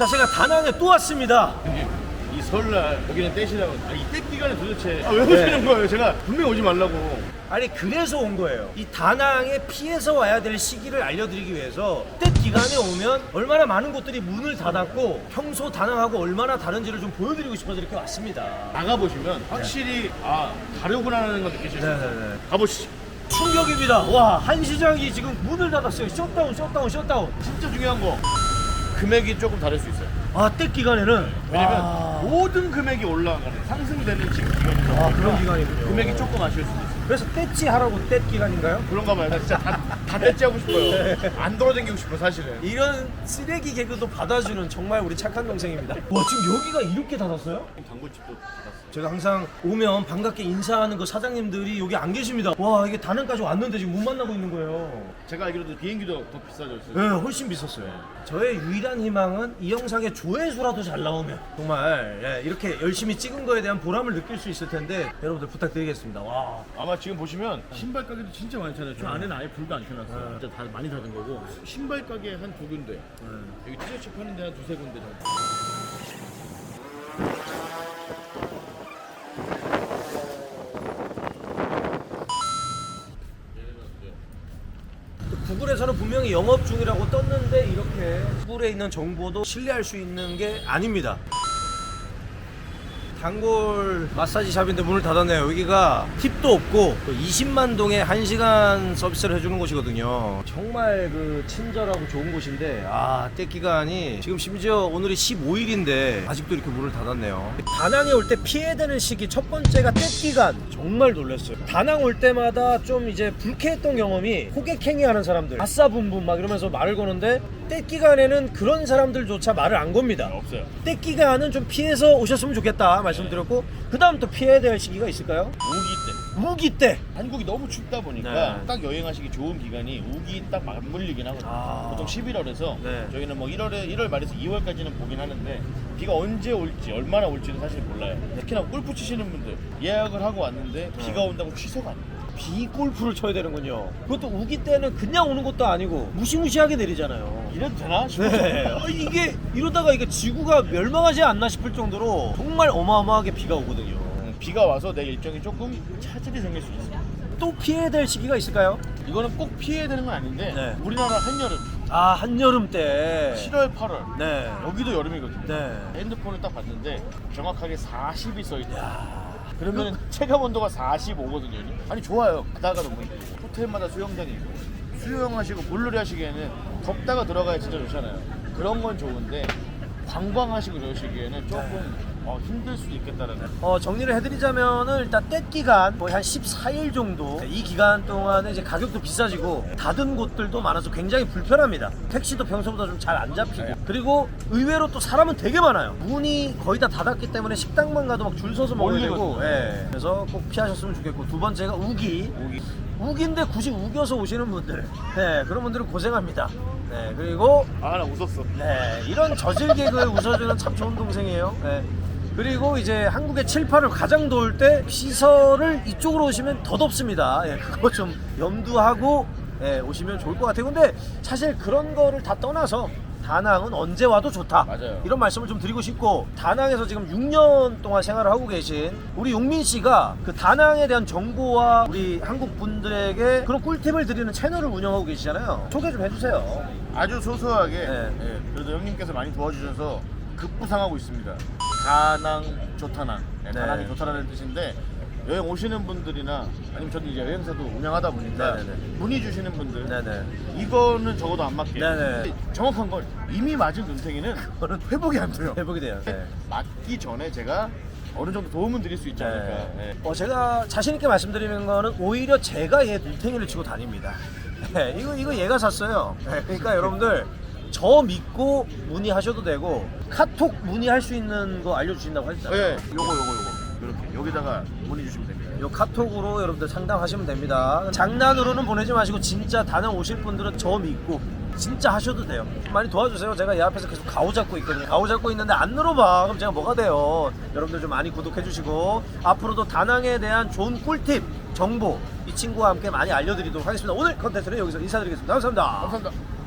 자, 제가 다낭에 또 왔습니다. 이 설날 여기는 떼시라고 아, 이떼 기간에 도대체 아, 왜 오시는 거예요? 제가 분명히 오지 말라고 아니 그래서 온 거예요. 이 다낭에 피해서 와야 될 시기를 알려드리기 위해서 때 기간에 오면 얼마나 많은 곳들이 문을 닫았고 평소 다낭하고 얼마나 다른지를 좀 보여드리고 싶어서 이렇게 왔습니다. 나가보시면 확실히 아 가려구나라는 걸 느끼실 수 있어요 네네네. 가보시죠 충격입니다. 와 한 시장이 지금 문을 닫았어요. 셧다운, 셧다운, 셧다운. 진짜 중요한 거 금액이 조금 다를 수 있어요 아 때 기간에는 왜냐면 와, 모든 금액이 올라가는 상승되는 지금 기간이다 아, 그런 기간이군요. 금액이 조금 아쉬울 수도 있어요 그래서 떼찌 하라고 때 기간인가요? 그런가 봐요 나 진짜 다, 다 떼찌하고 싶어요 안 돌아다니고 싶어 사실은 이런 쓰레기 개그도 받아주는 정말 우리 착한 동생입니다. 와 지금 여기가 이렇게 닫았어요? 단골집도 닫았어요 제가 항상 오면 반갑게 인사하는 그 사장님들이 여기 안 계십니다. 와 이게 다낭까지 왔는데 지금 못 만나고 있는 거예요. 제가 알기로도 비행기도 더 비싸졌어요 네, 훨씬 비쌌어요. 저의 유일한 희망은 이 영상의 조회수라도 잘 나오면 정말 예, 이렇게 열심히 찍은 거에 대한 보람을 느낄 수 있을 텐데 여러분들 부탁드리겠습니다. 와. 아마 지금 보시면 신발 가게도 진짜 많잖아요. 저 안에는 아예 불도 안 켜놨어요. 진짜 다 많이 닫은 거고 신발 가게 한 두 군데, 여기 티셔츠 파는 데 한 두세 군데 정도. 구글에서는 분명히 영업 중이라고 떴는데 이렇게 구글에 있는 정보도 신뢰할 수 있는 게 아닙니다. 단골 마사지 샵인데 문을 닫았네요. 여기가 팁도 없고 20만 동에 1시간 서비스를 해주는 곳이거든요. 정말 그 친절하고 좋은 곳인데 아, 때 기간이 지금 심지어 오늘이 15일인데 아직도 이렇게 문을 닫았네요. 다낭에 올 때 피해되는 시기 첫 번째가 때 기간 정말 놀랐어요. 다낭 올 때마다 좀 이제 불쾌했던 경험이 호객행위 하는 사람들 아싸 분분 막 이러면서 말을 거는데 때 기간에는 그런 사람들조차 말을 안 겁니다. 없어요. 때 기간은 좀 피해서 오셨으면 좋겠다 말씀드렸고 그 다음 또 피해야 될 시기가 있을까요? 우기 때. 우기 때 한국이 너무 춥다 보니까 네. 딱 여행하시기 좋은 기간이 우기 딱 맞물리긴 하거든요. 아. 보통 11월에서 네. 저희는 뭐 1월에 1월 말에서 2월까지는 보긴 하는데 비가 언제 올지 얼마나 올지는 사실 몰라요. 특히나 골프 치시는 분들 예약을 하고 왔는데 비가 온다고 취소가 안 돼요. 비 골프를 쳐야 되는군요. 그것도 우기 때는 그냥 오는 것도 아니고 무시무시하게 내리잖아요. 이래도 되나 싶어서 네. 어, 이게 이러다가 이게 지구가 멸망하지 않나 싶을 정도로 정말 어마어마하게 비가 오거든요. 음, 비가 와서 내 일정이 조금 차질이 생길 수 있어요. 또 피해야 될 시기가 있을까요? 이거는 꼭 피해야 되는 건 아닌데 네. 우리나라 한여름 아 한여름 때. 7월 8월 네. 여기도 여름이거든요. 네. 핸드폰을 딱 봤는데 정확하게 40이 써 있다. 야. 그러면 체감 온도가 45거든요. 아니 좋아요. 바다가 너무 있고 호텔마다 수영장이 있고 수영하시고 물놀이 하시기에는 덥다가 들어가야 진짜 좋잖아요. 그런 건 좋은데 관광하시고 그러시기에는 조금 어, 힘들 수도 있겠다는. 어, 정리를 해드리자면은 일단 때 기간 거의 한 14일 정도 이 기간 동안에 이제 가격도 비싸지고 닫은 곳들도 많아서 굉장히 불편합니다. 택시도 평소보다 좀 잘 안 잡히고 그리고 의외로 또 사람은 되게 많아요. 문이 거의 다 닫았기 때문에 식당만 가도 막 줄 서서 먹어야 되고. 예. 그래서 꼭 피하셨으면 좋겠고 두 번째가 우기 우기. 우기인데 굳이 우겨서 오시는 분들 네, 그런 분들은 고생합니다. 네, 그리고 아 나 웃었어. 네, 이런 저질 개그에 웃어주는 참 좋은 동생이에요. 네. 그리고 이제 한국의 7, 8을 가장 더울 때 시설을 이쪽으로 오시면 더 덥습니다. 예, 그거 좀 염두하고 예, 오시면 좋을 것 같아요. 근데 사실 그런 거를 다 떠나서 다낭은 언제 와도 좋다. 맞아요. 이런 말씀을 좀 드리고 싶고 다낭에서 지금 6년 동안 생활을 하고 계신 우리 용민 씨가 그 다낭에 대한 정보와 우리 한국 분들에게 그런 꿀팁을 드리는 채널을 운영하고 계시잖아요. 소개 좀 해주세요. 아주 소소하게 네. 예, 그래도 형님께서 많이 도와주셔서 급부상하고 있습니다. 다낭 좋다낭 예, 네. 다낭이 좋다라는 뜻인데 여행 오시는 분들이나 아니면 저도 이제 여행사도 운영하다 보니까 네네네. 문의 주시는 분들 네네. 이거는 적어도 안 맞게 네네. 정확한 건 이미 맞은 눈탱이는 그거는 회복이 안 돼요. 회복이 돼요. 네. 맞기 전에 제가 어느 정도 도움은 드릴 수 있지 않을까. 네. 예. 어, 제가 자신 있게 말씀드리는 거는 오히려 제가 얘 눈탱이를 치고 다닙니다. 네, 이거 이거 얘가 샀어요. 네, 그러니까 여러분들 저 믿고 문의하셔도 되고 카톡 문의할 수 있는 거 알려주신다고 하셨잖아요. 예, 요거 요거 요거 여기다가 문의 주시면 됩니다. 요 카톡으로 여러분들 상담하시면 됩니다. 장난으로는 보내지 마시고 진짜 다녀 오실 분들은 저 믿고 진짜 하셔도 돼요. 많이 도와주세요. 제가 이 앞에서 계속 가오 잡고 있거든요. 가오 잡고 있는데 안 늘어봐. 그럼 제가 뭐가 돼요? 여러분들 좀 많이 구독해 주시고 앞으로도 다낭에 대한 좋은 꿀팁, 정보 이 친구와 함께 많이 알려드리도록 하겠습니다. 오늘 컨텐츠는 여기서 인사드리겠습니다. 감사합니다. 감사합니다.